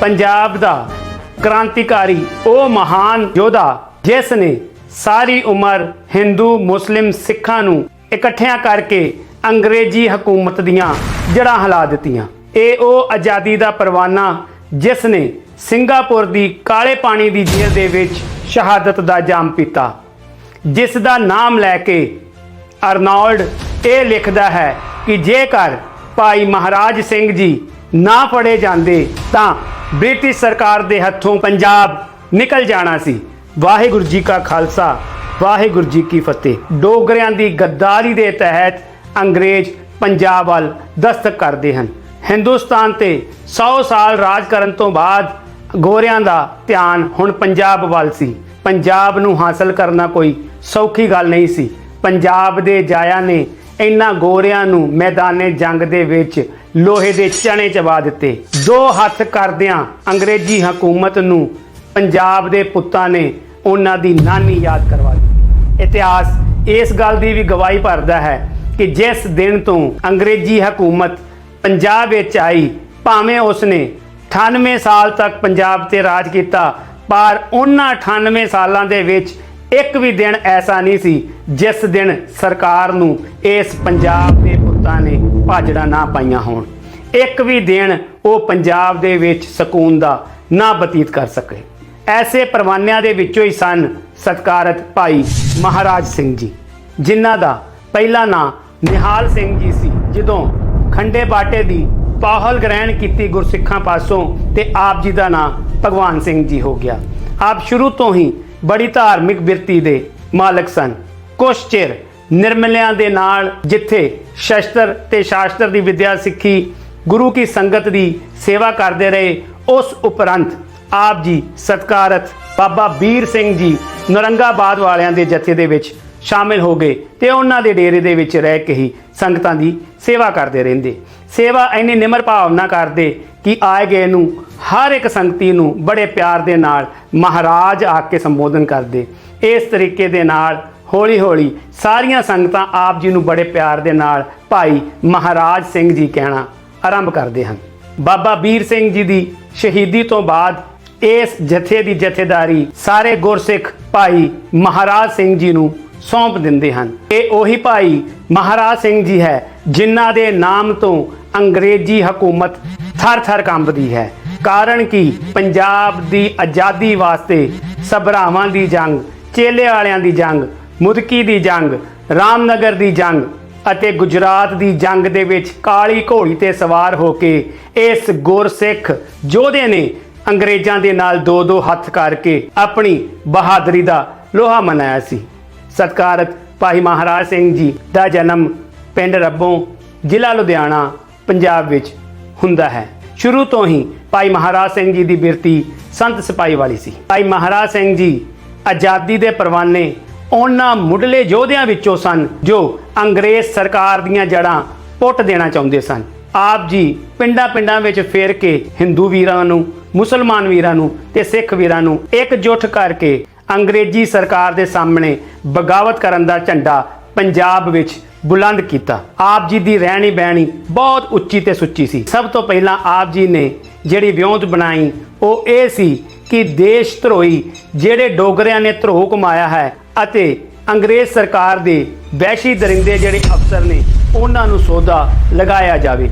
ਪੰਜਾਬ ਦਾ ਕ੍ਰਾਂਤੀਕਾਰੀ ਉਹ ਮਹਾਨ ਯੋਧਾ ਜਿਸ ਨੇ ਸਾਰੀ ਉਮਰ ਹਿੰਦੂ, ਮੁਸਲਿਮ ਸਿੱਖਾਂ ਨੂੰ ਇਕੱਠਿਆਂ ਕਰਕੇ ਅੰਗਰੇਜ਼ੀ ਹਕੂਮਤ ਦੀਆਂ ਜੜ੍ਹਾਂ ਹਿਲਾ ਦਿੱਤੀਆਂ। ਇਹ ਉਹ ਆਜ਼ਾਦੀ ਦਾ ਪਰਵਾਨਾ ਜਿਸ ਨੇ ਸਿੰਗਾਪੁਰ ਦੀ ਕਾਲੇ ਪਾਣੀ ਦੀ ਜੇਲ੍ਹ ਦੇ ਵਿੱਚ ਸ਼ਹਾਦਤ ਦਾ ਜਾਮ ਪੀਤਾ। ਜਿਸ ਦਾ ਨਾਮ ਲੈ ਕੇ ਅਰਨੋਲਡ ਇਹ ਲਿਖਦਾ ਹੈ ਕਿ ਜੇਕਰ ਭਾਈ ਮਹਾਰਾਜ ਸਿੰਘ ਜੀ ਨਾ ਫੜੇ ਜਾਂਦੇ ਤਾਂ ਬ੍ਰਿਟਿਸ਼ ਸਰਕਾਰ ਦੇ ਹੱਥੋਂ ਪੰਜਾਬ ਨਿਕਲ ਜਾਣਾ ਸੀ। ਵਾਹਿਗੁਰੂ ਜੀ ਕਾ ਖਾਲਸਾ, ਵਾਹਿਗੁਰੂ ਜੀ ਕੀ ਫਤਿਹ। ਡੋਗਰਿਆਂ ਦੀ ਗੱਦਾਰੀ ਦੇ ਤਹਿਤ ਅੰਗਰੇਜ਼ ਪੰਜਾਬ ਵੱਲ ਦਸਤਕ ਕਰਦੇ ਹਨ। ਹਿੰਦੁਸਤਾਨ ਤੇ 100 ਸਾਲ ਰਾਜ ਕਰਨ ਤੋਂ ਬਾਅਦ ਗੋਰਿਆਂ ਦਾ ਧਿਆਨ ਹੁਣ ਪੰਜਾਬ ਵੱਲ ਸੀ। ਪੰਜਾਬ ਨੂੰ ਹਾਸਲ ਕਰਨਾ ਕੋਈ ਸੌਖੀ ਗੱਲ ਨਹੀਂ ਸੀ। ਪੰਜਾਬ ਦੇ ਜਾਇਆ ਨੇ ਇਹਨਾਂ ਗੋਰਿਆਂ ਨੂੰ ਮੈਦਾਨੇ ਜੰਗ ਦੇ ਵਿੱਚ ਲੋਹੇ ਦੇ ਚਣੇ ਚਵਾ ਦਿੱਤੇ। ਦੋ ਹੱਥ ਕਰਦਿਆਂ ਅੰਗਰੇਜ਼ੀ ਹਕੂਮਤ ਨੂੰ ਪੰਜਾਬ ਦੇ ਪੁੱਤਾਂ ਨੇ ਉਹਨਾਂ ਦੀ ਨਾਨੀ ਯਾਦ ਕਰਵਾ ਦਿੱਤੀ। ਇਤਿਹਾਸ ਇਸ ਗੱਲ ਦੀ ਵੀ ਗਵਾਹੀ ਭਰਦਾ ਹੈ ਕਿ ਜਿਸ ਦਿਨ ਤੋਂ ਅੰਗਰੇਜ਼ੀ ਹਕੂਮਤ ਪੰਜਾਬ ਵਿੱਚ ਆਈ, ਭਾਵੇਂ ਉਸਨੇ 98 ਸਾਲ ਤੱਕ ਪੰਜਾਬ ਤੇ ਰਾਜ ਕੀਤਾ, ਪਰ ਉਹਨਾਂ 98 ਸਾਲਾਂ ਦੇ ਵਿੱਚ ਇੱਕ ਵੀ ਦਿਨ ਐਸਾ ਨਹੀਂ ਸੀ ਜਿਸ ਦਿਨ ਸਰਕਾਰ ਨੂੰ ਇਸ ਪੰਜਾਬ ਦੇ ਪੁੱਤਾਂ ਨੇ ਭਾਜੜਾਂ ਨਾ ਪਾਈਆਂ ਹੋਣ। ਇੱਕ ਵੀ ਦਿਨ ਉਹ ਪੰਜਾਬ ਦੇ ਵਿੱਚ ਸਕੂਨ ਦਾ ਨਾ ਬਤੀਤ ਕਰ ਸਕੇ। ਐਸੇ ਪਰਵਾਨਿਆਂ ਦੇ ਵਿੱਚੋਂ ਹੀ ਸਨ ਸਤਕਾਰਤ ਭਾਈ ਮਹਾਰਾਜ ਸਿੰਘ ਜੀ, ਜਿਨ੍ਹਾਂ ਦਾ ਪਹਿਲਾ ਨਾਂ ਨਿਹਾਲ ਸਿੰਘ ਜੀ ਸੀ, ਜਦੋਂ ਖੰਡੇ ਬਾਟੇ ਦੀ ਪਾਹਲ ਗ੍ਰਹਿਣ ਕੀਤੀ ਗੁਰਸਿੱਖਾਂ ਪਾਸੋਂ ਤੇ ਆਪ ਜੀ ਦਾ ਨਾਂ ਭਗਵਾਨ ਸਿੰਘ ਜੀ ਹੋ ਗਿਆ। ਆਪ ਸ਼ੁਰੂ ਤੋਂ ਹੀ ਬੜੀ ਧਾਰਮਿਕ ਬਿਰਤੀ ਦੇ ਮਾਲਕ ਸਨ। ਕੁਛ ਚਿਰ ਨਿਰਮਲਿਆਂ ਦੇ ਨਾਲ ਜਿੱਥੇ ਸ਼ਸਤਰ ਤੇ ਸ਼ਾਸਤਰ ਦੀ ਵਿਦਿਆ ਸਿੱਖੀ ਗੁਰੂ ਕੀ ਸੰਗਤ ਦੀ ਸੇਵਾ ਕਰਦੇ ਰਹੇ, ਉਸ ਉਪਰੰਤ ਆਪ ਜੀ ਸਤਕਾਰਤ ਬਾਬਾ ਵੀਰ ਸਿੰਘ ਜੀ ਨਰੰਗਾਬਾਦ ਵਾਲਿਆਂ ਦੇ ਜਥੇ ਦੇ ਵਿੱਚ ਸ਼ਾਮਿਲ ਹੋ ਗਏ ਤੇ ਉਹਨਾਂ ਦੇ ਡੇਰੇ ਦੇ ਵਿੱਚ ਰਹਿ ਕੇ ਹੀ ਸੰਗਤਾਂ ਦੀ ਸੇਵਾ ਕਰਦੇ ਰਹਿੰਦੇ। ਸੇਵਾ ਇੰਨੀ ਨਿਮਰ ਭਾਵਨਾ ਕਰਦੇ ਕਿ ਆਏ ਗਏ ਨੂੰ ਹਰ ਇੱਕ ਸੰਗਤੀ ਨੂੰ ਬੜੇ ਪਿਆਰ ਦੇ ਨਾਲ ਮਹਾਰਾਜ ਆ ਕੇ ਸੰਬੋਧਨ ਕਰਦੇ। ਇਸ ਤਰੀਕੇ ਦੇ ਨਾਲ ਹੌਲੀ ਹੌਲੀ ਸਾਰੀਆਂ ਸੰਗਤਾਂ ਆਪ ਜੀ ਨੂੰ ਬੜੇ ਪਿਆਰ ਦੇ ਨਾਲ ਭਾਈ ਮਹਾਰਾਜ ਸਿੰਘ ਜੀ ਕਹਿਣਾ ਆਰੰਭ ਕਰਦੇ ਹਨ। ਬਾਬਾ ਵੀਰ ਸਿੰਘ ਜੀ ਦੀ ਸ਼ਹੀਦੀ ਤੋਂ ਬਾਅਦ ਇਸ ਜਥੇ ਦੀ ਜਥੇਦਾਰੀ ਸਾਰੇ ਗੁਰਸਿੱਖ ਭਾਈ ਮਹਾਰਾਜ ਸਿੰਘ ਜੀ ਨੂੰ ਸੌਂਪ ਦਿੰਦੇ ਹਨ। ਇਹ ਉਹੀ ਭਾਈ ਮਹਾਰਾਜ ਸਿੰਘ ਜੀ ਹੈ ਜਿਨ੍ਹਾਂ ਦੇ ਨਾਮ ਤੋਂ ਅੰਗਰੇਜ਼ੀ ਹਕੂਮਤ ਥਰ-ਥਰ ਕੰਬਦੀ ਹੈ। ਕਾਰਨ ਕਿ? ਪੰਜਾਬ ਦੀ ਆਜ਼ਾਦੀ ਵਾਸਤੇ ਸਭਰਾਵਾਂ ਦੀ ਜੰਗ, ਚੇਲੇ ਵਾਲਿਆਂ ਦੀ ਜੰਗ ਮੁਦਕੀ ਦੀ ਜੰਗ, ਰਾਮਨਗਰ ਦੀ ਜੰਗ ਅਤੇ ਗੁਜਰਾਤ ਦੀ ਜੰਗ ਦੇ ਵਿੱਚ ਕਾਲੀ ਘੋੜੀ ਤੇ ਸਵਾਰ ਹੋ ਕੇ ਇਸ ਗੁਰਸਿੱਖ ਯੋਧੇ ਨੇ ਅੰਗਰੇਜ਼ਾਂ ਦੇ ਨਾਲ ਦੋ ਦੋ ਹੱਥ ਕਰਕੇ ਆਪਣੀ ਬਹਾਦਰੀ ਦਾ ਲੋਹਾ ਮਨਾਇਆ ਸੀ। ਸਤਕਾਰਤ ਭਾਈ ਮਹਾਰਾਜ ਸਿੰਘ ਜੀ ਦਾ ਜਨਮ ਪਿੰਡ ਰੱਬੋਂ ਜ਼ਿਲ੍ਹਾ ਲੁਧਿਆਣਾ, ਪੰਜਾਬ ਵਿੱਚ ਹੁੰਦਾ ਹੈ। ਸ਼ੁਰੂ ਤੋਂ ਹੀ ਭਾਈ ਮਹਾਰਾਜ ਸਿੰਘ ਜੀ ਦੀ ਬਿਰਤੀ ਸੰਤ ਸਿਪਾਹੀ ਵਾਲੀ ਸੀ। ਭਾਈ ਮਹਾਰਾਜ ਸਿੰਘ ਜੀ ਆਜ਼ਾਦੀ ਦੇ ਪਰਵਾਨੇ ਉਹਨਾਂ ਮੁੱਢਲੇ ਯੋਧਿਆਂ ਵਿੱਚੋਂ ਸਨ ਜੋ ਅੰਗਰੇਜ਼ ਸਰਕਾਰ ਦੀਆਂ ਜੜ੍ਹਾਂ ਪੁੱਟ ਦੇਣਾ ਚਾਹੁੰਦੇ ਸਨ। ਆਪ ਜੀ ਪਿੰਡਾਂ ਪਿੰਡਾਂ ਵਿੱਚ ਫੇਰ ਕੇ ਹਿੰਦੂ ਵੀਰਾਂ ਨੂੰ, ਮੁਸਲਮਾਨ ਵੀਰਾਂ ਨੂੰ ਤੇ ਸਿੱਖ ਵੀਰਾਂ ਨੂੰ ਇਕਜੁੱਟ ਕਰਕੇ ਅੰਗਰੇਜ਼ੀ ਸਰਕਾਰ ਦੇ ਸਾਹਮਣੇ ਬਗਾਵਤ ਕਰਨ ਦਾ ਝੰਡਾ ਪੰਜਾਬ ਵਿੱਚ ਬੁਲੰਦ ਕੀਤਾ। ਆਪ ਜੀ ਦੀ ਰਹਿਣੀ ਬਹਿਣੀ ਬਹੁਤ ਉੱਚੀ ਤੇ ਸੁੱਚੀ ਸੀ। ਸਭ ਤੋਂ ਪਹਿਲਾਂ ਆਪ ਜੀ ਨੇ ਜਿਹੜੀ ਵਿਉਂਤ ਬਣਾਈ, ਉਹ ਇਹ ਸੀ ਕਿ ਦੇਸ਼ ਧਰੋਈ ਜਿਹੜੇ ਡੋਗਰਿਆਂ ਨੇ ਧਰੋ ਕਮਾਇਆ ਹੈ ਅਤੇ ਅੰਗਰੇਜ਼ ਸਰਕਾਰ ਦੇ ਵੈਸ਼ੀ ਦਰਿੰਦੇ ਜਿਹੜੇ ਅਫਸਰ ਨੇ ਉਹਨਾਂ ਨੂੰ ਸੋਧਾ ਲਗਾਇਆ ਜਾਵੇ।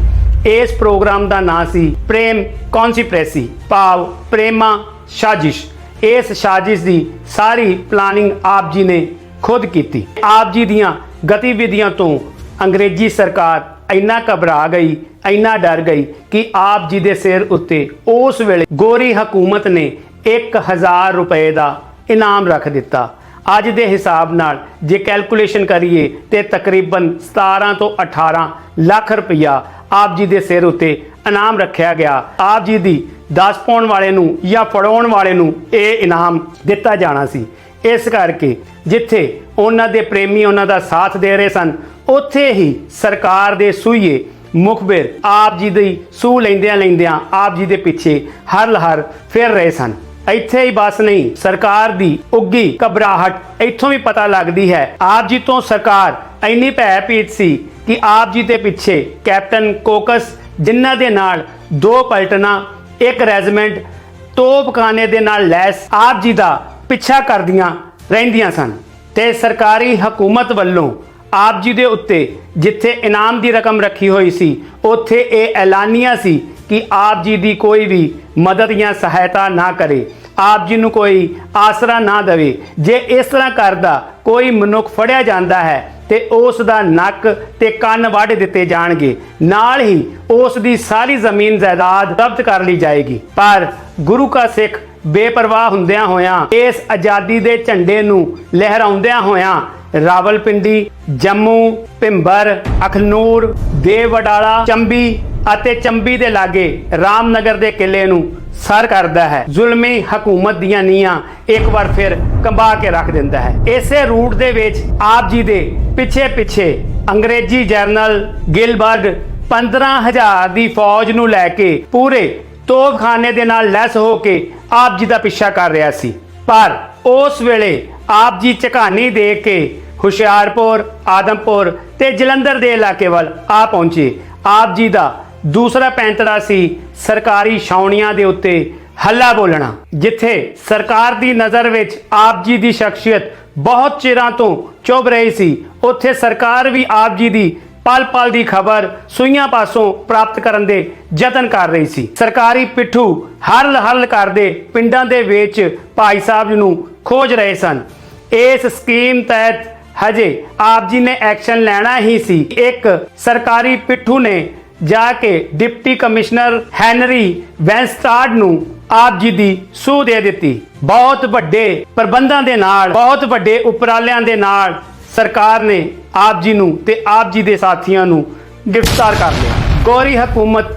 ਇਸ ਪ੍ਰੋਗਰਾਮ ਦਾ ਨਾਂ ਸੀ ਪ੍ਰੇਮ ਕੌਨਸੀਪ੍ਰੈਸੀ, ਭਾਵ ਪ੍ਰੇਮਾ ਸਾਜ਼ਿਸ਼। ਇਸ ਸਾਜ਼ਿਸ਼ ਦੀ ਸਾਰੀ ਪਲਾਨਿੰਗ ਆਪ ਜੀ ਨੇ ਖੁਦ ਕੀਤੀ। ਆਪ ਜੀ ਦੀਆਂ ਗਤੀਵਿਧੀਆਂ ਤੋਂ ਅੰਗਰੇਜ਼ੀ ਸਰਕਾਰ ਇੰਨਾ ਘਬਰਾ ਗਈ, ਇੰਨਾ ਡਰ ਗਈ ਕਿ ਆਪ ਜੀ ਦੇ ਸਿਰ ਉੱਤੇ ਉਸ ਵੇਲੇ ਗੋਰੀ ਹਕੂਮਤ ਨੇ 1000 ਰੁਪਏ ਦਾ ਇਨਾਮ ਰੱਖ ਦਿੱਤਾ। ਅੱਜ ਦੇ ਹਿਸਾਬ ਨਾਲ ਜੇ ਕੈਲਕੂਲੇਸ਼ਨ ਕਰੀਏ ਤੇ ਤਕਰੀਬਨ 17 ਤੋਂ 18 ਲੱਖ ਰੁਪਇਆ ਆਪ ਜੀ ਦੇ ਸਿਰ ਉੱਤੇ ਇਨਾਮ ਰੱਖਿਆ ਗਿਆ। ਆਪ ਜੀ ਦੀ 10 ਪਾਉਣ ਵਾਲੇ ਨੂੰ ਜਾਂ ਫੜਾਉਣ ਵਾਲੇ ਨੂੰ ਇਹ ਇਨਾਮ ਦਿੱਤਾ ਜਾਣਾ ਸੀ। ਇਸ ਕਰਕੇ ਜਿੱਥੇ ਉਹਨਾਂ ਦੇ ਪ੍ਰੇਮੀ ਉਹਨਾਂ ਦਾ ਸਾਥ ਦੇ ਰਹੇ ਸਨ, ਉੱਥੇ ਹੀ ਸਰਕਾਰ ਦੇ ਸੂਈਏ ਮੁਖਬਰ ਆਪ ਜੀ ਦੀ ਸੂ ਲੈਂਦਿਆਂ ਲੈਂਦਿਆਂ ਆਪ ਜੀ ਦੇ ਪਿੱਛੇ ਹਰ ਲਹਰ ਫਿਰ ਰਹੇ ਸਨ। ਇੱਥੇ ਹੀ ਬਸ ਨਹੀਂ, ਸਰਕਾਰ ਦੀ ਉੱਗੀ ਘਬਰਾਹਟ, ਇੱਥੋਂ ਵੀ ਪਤਾ ਲੱਗਦੀ ਹੈ, ਆਪ ਜੀ ਤੋਂ ਸਰਕਾਰ ਇੰਨੀ ਭੈਭੀਤ ਸੀ ਕਿ ਆਪ ਜੀ ਦੇ ਪਿੱਛੇ ਕੈਪਟਨ ਕੋਕਸ, ਜਿਨ੍ਹਾਂ ਦੇ ਨਾਲ ਦੋ ਪਲਟਣਾ ਇੱਕ ਰੈਜੀਮੈਂਟ, ਤੋਪਖਾਨੇ ਦੇ ਨਾਲ ਲੈਸ, ਆਪ ਜੀ ਦਾ ਪਿੱਛਾ ਕਰਦੀਆਂ ਰਹਿੰਦੀਆਂ ਸਨ ਤੇ ਸਰਕਾਰੀ ਹਕੂਮਤ ਵੱਲੋਂ ਆਪ ਜੀ ਦੇ ਉੱਤੇ ਜਿੱਥੇ ਇਨਾਮ ਦੀ ਰਕਮ ਰੱਖੀ ਹੋਈ ਸੀ, ਉੱਥੇ ਇਹ ਐਲਾਨੀਆਂ ਸੀ ਕਿ ਆਪ ਜੀ ਦੀ ਕੋਈ ਵੀ ਮਦਦ ਜਾਂ ਸਹਾਇਤਾ ਨਾ ਕਰੇ। ਆਪ ਜੀ ਨੂੰ ਕੋਈ ਆਸਰਾ ਨਾ ਦੇਵੇ। ਜੇ ਇਸ ਤਰ੍ਹਾਂ ਕਰਦਾ, ਕੋਈ ਮਨੁੱਖ ਫੜਿਆ ਜਾਂਦਾ ਹੈ ਤੇ ਉਸ ਦਾ ਨੱਕ ਤੇ ਕੰਨ ਵੱਢ ਦਿੱਤੇ ਜਾਣਗੇ। ਨਾਲ ਹੀ ਉਸ ਦੀ ਸਾਰੀ ਜ਼ਮੀਨ ਜਾਇਦਾਦ ਜ਼ਬਤ ਕਰ ਲਈ ਜਾਏਗੀ। ਪਰ ਗੁਰੂ ਕਾ ਸਿੱਖ ਬੇਪਰਵਾਹ ਹੁੰਦਿਆਂ ਹੋਇਆਂ, ਇਸ ਆਜ਼ਾਦੀ ਦੇ ਝੰਡੇ ਨੂੰ ਲਹਿਰਾਉਂਦਿਆਂ ਹੋਇਆਂ ਰਾਵਲਪਿੰਡੀ, ਜੰਮੂ, ਭਿੰਬਰ, ਅਖਨੂਰ ਦੇਵਡਾਲਾ ਚੰਬੀ ਅਤੇ ਚੰਬੀ ਦੇ ਲਾਗੇ ਰਾਮਨਗਰ ਦੇ ਕਿਲੇ ਨੂੰ ਸਰ ਕਰਦਾ ਹੈ। ਜ਼ੁਲਮੀ ਹਕੂਮਤ ਦੀਆਂ ਨੀਆਂ ਇੱਕ ਵਾਰ ਫਿਰ ਕੰਬਾ ਕੇ ਰੱਖ ਦਿੰਦਾ ਹੈ। ਇਸੇ ਰੂਟ ਦੇ ਵਿੱਚ ਆਪ ਜੀ ਦੇ ਪਿੱਛੇ ਪਿੱਛੇ ਅੰਗਰੇਜ਼ੀ ਜਰਨਲ ਗਿਲਬਰਟ 15000 ਦੀ ਫੌਜ ਨੂੰ ਲੈ ਕੇ ਪੂਰੇ ਤੋਪਖਾਨੇ ਦੇ ਨਾਲ ਲੈਸ ਹੋ ਕੇ ਆਪ ਜੀ ਦਾ ਪਿੱਛਾ ਕਰ ਰਿਹਾ ਸੀ। ਪਰ ਉਸ ਵੇਲੇ ਆਪ ਜੀ ਝਕਾਨੀ ਦੇ ਕੇ ਹੁਸ਼ਿਆਰਪੁਰ, ਆਦਮਪੁਰ ਤੇ ਜਲੰਧਰ ਦੇ ਇਲਾਕੇ ਵੱਲ ਆ ਪਹੁੰਚੇ। ਆਪ ਜੀ ਦਾ ਦੂਸਰਾ ਪੈਂਤੜਾ ਸੀ ਸਰਕਾਰੀ ਛਾਉਣੀਆਂ ਦੇ ਉੱਤੇ ਹੱਲਾ ਬੋਲਣਾ, ਜਿੱਥੇ ਸਰਕਾਰ ਦੀ ਨਜ਼ਰ ਵਿੱਚ ਆਪ ਜੀ ਦੀ ਸ਼ਖਸੀਅਤ ਬਹੁਤ ਚਿਰਾਂ ਤੋਂ ਚੁੱਭ ਰਹੀ ਸੀ। ਉੱਥੇ ਸਰਕਾਰ ਵੀ ਆਪ ਜੀ ਦੀ ਪਲ ਪਲ ਦੀ ਖਬਰ ਸੂਈਆਂ ਪਾਸੋਂ ਪ੍ਰਾਪਤ ਕਰਨ ਦੇ ਯਤਨ ਕਰ ਰਹੀ ਸੀ। ਸਰਕਾਰੀ ਪਿੱਠੂ ਹਰਲ ਹਰਲ ਕਰਦੇ ਪਿੰਡਾਂ ਦੇ ਵਿੱਚ ਭਾਈ ਸਾਹਿਬ ਨੂੰ ਖੋਜ ਰਹੇ ਸਨ। ਇਸ ਸਕੀਮ ਤਹਿਤ ਹਜੇ ਆਪ ਜੀ ਨੇ ਐਕਸ਼ਨ ਲੈਣਾ ਹੀ ਸੀ। ਇੱਕ ਸਰਕਾਰੀ ਪਿੱਠੂ ਨੇ ਜਾ ਕੇ ਡਿਪਟੀ ਕਮਿਸ਼ਨਰ ਹੈਨਰੀ ਵੈਨਸਟਾਰਡ ਨੂੰ ਆਪ ਜੀ ਦੀ ਸੂਹ ਦੇ ਦਿੱਤੀ। ਬਹੁਤ ਵੱਡੇ ਪ੍ਰਬੰਧਾਂ ਦੇ ਨਾਲ, ਬਹੁਤ ਵੱਡੇ ਉਪਰਾਲਿਆਂ ਦੇ ਨਾਲ ਸਰਕਾਰ ਨੇ ਆਪ ਜੀ ਨੂੰ ਤੇ ਆਪ ਜੀ ਦੇ ਸਾਥੀਆਂ ਨੂੰ ਗ੍ਰਿਫਤਾਰ ਕਰ ਲਿਆ। ਗੋਰੀ ਹਕੂਮਤ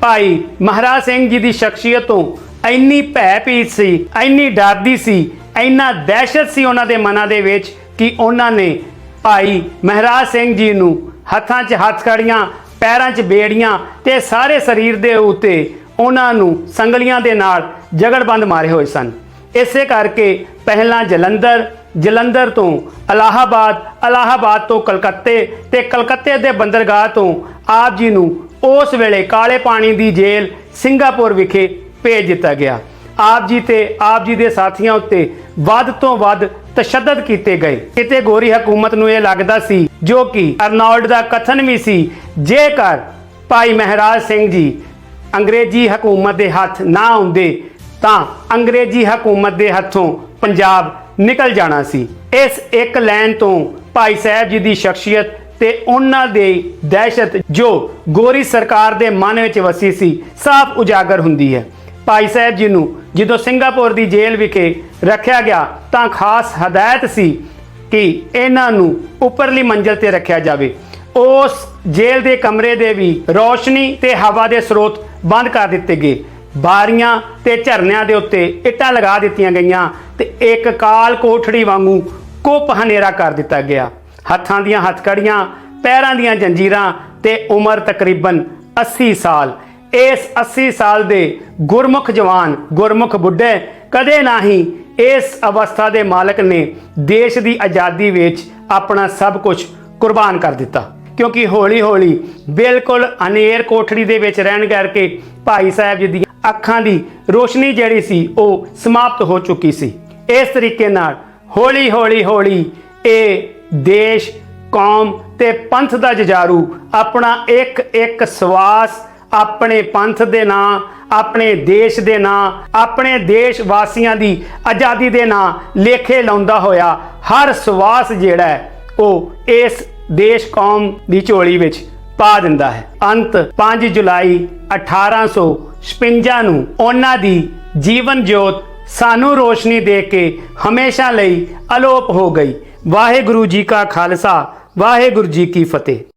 ਭਾਈ ਮਹਾਰਾਜ ਸਿੰਘ ਜੀ ਦੀ ਸ਼ਖਸੀਅਤ ਤੋਂ ਇੰਨੀ ਭੈ ਭੀਤ ਸੀ, ਇੰਨੀ ਡਰਦੀ ਸੀ, ਇੰਨਾ ਦਹਿਸ਼ਤ ਸੀ ਉਹਨਾਂ ਦੇ ਮਨਾਂ ਦੇ ਵਿੱਚ ਕਿ ਉਹਨਾਂ ਨੇ ਭਾਈ ਮਹਾਰਾਜ ਸਿੰਘ ਜੀ ਨੂੰ ਹੱਥਾਂ 'ਚ ਹੱਥ ਖੜੀਆਂ ਪੈਰਾਂ 'ਚ ਬੇੜੀਆਂ ਤੇ ਸਾਰੇ ਸਰੀਰ ਦੇ ਉੱਤੇ ਉਹਨਾਂ ਨੂੰ ਸੰਗਲੀਆਂ ਦੇ ਨਾਲ ਜਗੜਬੰਦ ਮਾਰੇ ਹੋਏ ਸਨ। ਇਸੇ ਕਰਕੇ ਪਹਿਲਾਂ ਜਲੰਧਰ ਜਲੰਧਰ ਤੋਂ ਅਲਾਹਾਬਾਦ ਅਲਾਹਾਬਾਦ ਤੋਂ ਕਲਕੱਤੇ ਤੇ ਕਲਕੱਤੇ ਦੇ ਬੰਦਰਗਾਹ ਤੋਂ ਆਪ ਜੀ ਨੂੰ ਉਸ ਵੇਲੇ ਕਾਲੇ ਪਾਣੀ ਦੀ ਜੇਲ੍ਹ ਸਿੰਗਾਪੁਰ ਵਿਖੇ ਭੇਜ ਦਿੱਤਾ ਗਿਆ। ਆਪ ਜੀ ਤੇ ਆਪ ਜੀ ਦੇ ਸਾਥੀਆਂ ਉੱਤੇ ਵੱਧ ਤੋਂ ਵੱਧ ਤਸ਼ੱਦਦ ਕੀਤੇ ਗਏ। ਕਿਤੇ ਗੋਰੀ ਹਕੂਮਤ ਨੂੰ ਇਹ ਲੱਗਦਾ ਸੀ ਜੋ ਕਿ ਅਰਨੋਲਡ ਦਾ ਕਥਨ ਵੀ ਸੀ, ਜੇਕਰ ਭਾਈ ਮਹਾਰਾਜ ਸਿੰਘ ਜੀ ਅੰਗਰੇਜ਼ੀ ਹਕੂਮਤ ਦੇ ਹੱਥ ਨਾ ਆਉਂਦੇ, ਤਾਂ ਅੰਗਰੇਜ਼ੀ ਹਕੂਮਤ ਦੇ ਹੱਥੋਂ ਪੰਜਾਬ ਨਿਕਲ ਜਾਣਾ ਸੀ। ਇਸ ਇੱਕ ਲਾਈਨ ਤੋਂ ਭਾਈ ਸਾਹਿਬ ਜੀ ਦੀ ਸ਼ਖਸੀਅਤ ਤੇ ਉਹਨਾਂ ਦੇ ਦਹਿਸ਼ਤ ਜੋ ਗੋਰੀ ਸਰਕਾਰ ਦੇ ਮਨ ਵਿੱਚ ਵਸੀ ਸੀ, ਸਾਫ਼ ਉਜਾਗਰ ਹੁੰਦੀ ਹੈ। ਭਾਈ ਸਾਹਿਬ ਜੀ ਨੂੰ ਜਦੋਂ ਸਿੰਗਾਪੁਰ ਦੀ ਜੇਲ੍ਹ ਵਿਖੇ ਰੱਖਿਆ ਗਿਆ, ਤਾਂ ਖਾਸ ਹਦਾਇਤ ਸੀ ਕਿ ਇਹਨਾਂ ਨੂੰ ਉੱਪਰਲੀ ਮੰਜ਼ਲ ਤੇ ਰੱਖਿਆ ਜਾਵੇ। ਉਸ ਜੇਲ੍ਹ ਦੇ ਕਮਰੇ ਦੇ ਵੀ ਰੋਸ਼ਨੀ ਤੇ ਹਵਾ ਦੇ ਸਰੋਤ ਬੰਦ ਕਰ ਦਿੱਤੇ ਗਏ। ਬਾਰੀਆਂ ਤੇ ਝਰਨਿਆਂ ਦੇ ਉੱਤੇ ਇੱਟਾਂ ਲਗਾ ਦਿੱਤੀਆਂ ਗਈਆਂ ਤੇ ਇੱਕ ਕਾਲ ਕੋਠੜੀ ਵਾਂਗੂ ਕੁੱਪ ਹਨੇਰਾ ਕਰ ਦਿੱਤਾ ਗਿਆ। ਹੱਥਾਂ ਦੀਆਂ ਹੱਥਕੜੀਆਂ, ਪੈਰਾਂ ਦੀਆਂ ਜੰਜੀਰਾਂ ਤੇ ਉਮਰ ਤਕਰੀਬਨ 80 ਸਾਲ ਇਸ 80 ਸਾਲ ਦੇ ਗੁਰਮੁਖ ਜਵਾਨ, ਗੁਰਮੁਖ ਬੁੱਢੇ ਕਦੇ ਨਾ ਹੀ ਇਸ ਅਵਸਥਾ ਦੇ ਮਾਲਕ ਨੇ ਦੇਸ਼ ਦੀ ਆਜ਼ਾਦੀ ਵਿੱਚ ਆਪਣਾ ਸਭ ਕੁਝ ਕੁਰਬਾਨ ਕਰ ਦਿੱਤਾ। ਕਿਉਂਕਿ ਹੌਲੀ ਹੌਲੀ ਬਿਲਕੁਲ ਅਨੇਰ ਕੋਠੜੀ ਦੇ ਵਿੱਚ ਰਹਿਣ ਕਰਕੇ ਭਾਈ ਸਾਹਿਬ ਜੀ ਦੀ ਅੱਖਾਂ ਦੀ ਰੋਸ਼ਨੀ ਜਿਹੜੀ ਸੀ, ਉਹ ਸਮਾਪਤ ਹੋ ਚੁੱਕੀ ਸੀ। ਇਸ ਤਰੀਕੇ ਨਾਲ ਹੌਲੀ ਹੌਲੀ ਹੌਲੀ ਇਹ ਦੇਸ਼, ਕੌਮ ਤੇ ਪੰਥ ਦਾ ਜਜਾਰੂ ਆਪਣਾ ਇੱਕ ਇੱਕ ਸਵਾਸ ਆਪਣੇ ਪੰਥ ਦੇ ਨਾਂ, ਆਪਣੇ ਦੇਸ਼ ਦੇ ਨਾਂ, ਆਪਣੇ ਦੇਸ਼ ਵਾਸੀਆਂ ਦੀ ਆਜ਼ਾਦੀ ਦੇ ਨਾਂ ਲੇਖੇ ਲਾਉਂਦਾ ਹੋਇਆ ਹਰ ਸਵਾਸ ਜਿਹੜਾ ਹੈ, ਉਹ ਇਸ ਦੇਸ਼ ਕੌਮ ਦੀ ਝੋਲੀ ਵਿੱਚ ਪਾ ਦਿੰਦਾ ਹੈ। ਅੰਤ 5 ਜੁਲਾਈ 1856 ਨੂੰ ਉਹਨਾਂ ਦੀ ਜੀਵਨ ਜੋਤ ਸਾਨੂੰ ਰੋਸ਼ਨੀ ਦੇ ਕੇ ਹਮੇਸ਼ਾ ਲਈ ਅਲੋਪ ਹੋ ਗਈ। ਵਾਹਿਗੁਰੂ ਜੀ ਕਾ ਖਾਲਸਾ, ਵਾਹਿਗੁਰੂ ਜੀ ਕੀ ਫਤਿਹ।